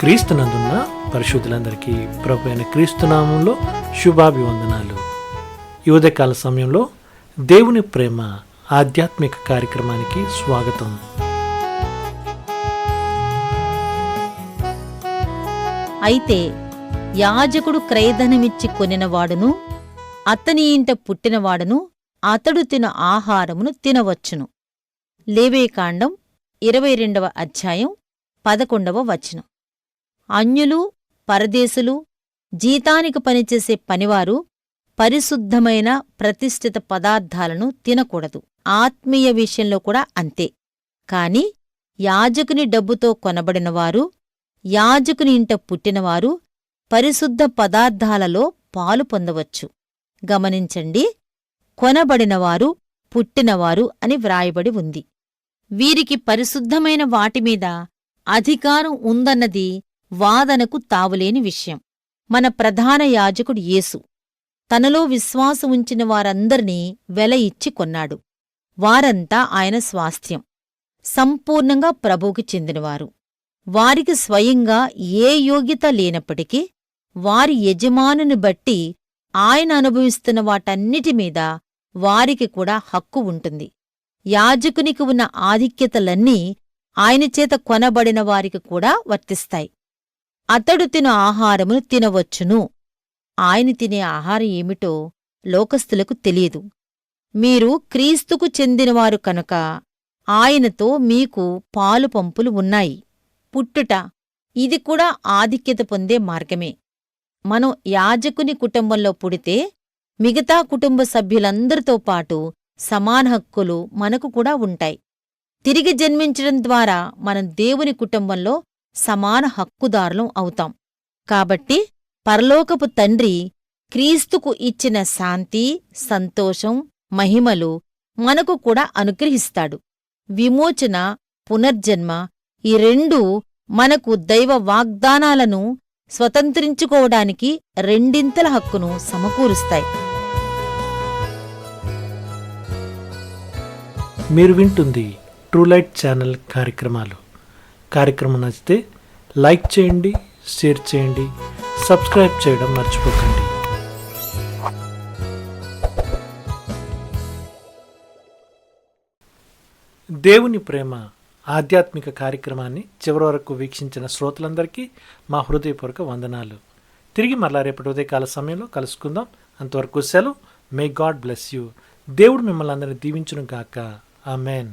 క్రీస్తునందున్న పరిశుద్ధులందరికీ ప్రభు అయిన క్రీస్తునామంలో శుభాభివందనాలు. ఈ ఉదయకాల సమయంలో దేవుని ప్రేమ ఆధ్యాత్మిక కార్యక్రమానికి స్వాగతం. అయితే యాజకుడు క్రయధనమిచ్చి కొనినవాడును అతని ఇంట పుట్టినవాడును అతడు తిన ఆహారమును తినవచ్చును. లేవేకాండం ఇరవై రెండవ అధ్యాయం పదకొండవ వచనం. అన్యులు పరదేశులు జీతానికి పనిచేసే పనివారు పరిశుద్ధమైన ప్రతిష్ఠిత పదార్థాలను తినకూడదు. ఆత్మీయ విషయంలో కూడా అంతే. కాని యాజకుని డబ్బుతో కొనబడినవారు యాజకుని ఇంట పుట్టినవారు పరిశుద్ధ పదార్థాలలో పాలు పొందవచ్చు. గమనించండి కొనబడినవారు పుట్టినవారు అని వ్రాయబడి ఉంది. వీరికి పరిశుద్ధమైన వాటిమీద అధికారం ఉందన్నది వాదనకు తావులేని విషయం. మన ప్రధాన యాజకుడు యేసు తనలో విశ్వాసం ఉంచిన వారందర్నీ వెల ఇచ్చి కొన్నాడు. వారంతా ఆయన స్వాస్థ్యం. సంపూర్ణంగా ప్రభువుకి చెందినవారు. వారికి స్వయంగా ఏ యోగ్యత లేనప్పటికీ వారి యజమానుని బట్టి ఆయన అనుభవిస్తున్న వాటన్నిటి మీద వారికి కూడా హక్కు ఉంటుంది. యాజకునికి ఉన్న ఆధిక్యతలన్నీ ఆయన చేత కొనబడిన వారికి కూడా వర్తిస్తాయి. అతడు తిను ఆహారమును తినవచ్చును. ఆయన తినే ఆహారం ఏమిటో లోకస్తులకు తెలియదు. మీరు క్రీస్తుకు చెందినవారు కనుక ఆయనతో మీకు పాలు పంపులు ఉన్నాయి. పుట్టుట ఇది కూడా ఆధిక్యత పొందే మార్గమే. మనం యాజకుని కుటుంబంలో పుడితే మిగతా కుటుంబ సభ్యులందరితో పాటు సమాన హక్కులు మనకు కూడా ఉంటాయి. తిరిగి జన్మించడం ద్వారా మనం దేవుని కుటుంబంలో సమాన హక్కుదారులం అవుతాం. కాబట్టి పరలోకపు తండ్రి క్రీస్తుకు ఇచ్చిన శాంతి సంతోషం మహిమలు మనకు కూడా అనుగ్రహిస్తాడు. విమోచన పునర్జన్మ ఈ రెండూ మనకు దైవ వాగ్దానాలను స్వతంత్రించుకోవడానికి రెండింతల హక్కును సమకూరుస్తాయి. మీరు వింటుంది ట్రూలైట్ ఛానల్ కార్యక్రమాలు. కార్యక్రమం నచ్చితే లైక్ చేయండి షేర్ చేయండి సబ్స్క్రైబ్ చేయడం మర్చిపోకండి. దేవుని ప్రేమ ఆధ్యాత్మిక కార్యక్రమాన్ని చివరి వరకు వీక్షించిన శ్రోతలందరికీ మా హృదయపూర్వక వందనాలు. తిరిగి మరలా రేపటి ఉదయకాల సమయంలో కలుసుకుందాం. అంతవరకు సెలవు. మే గాడ్ బ్లెస్ యూ దేవుడు మిమ్మల్ని అందరినీ దీవించును గాక. ఆమెన్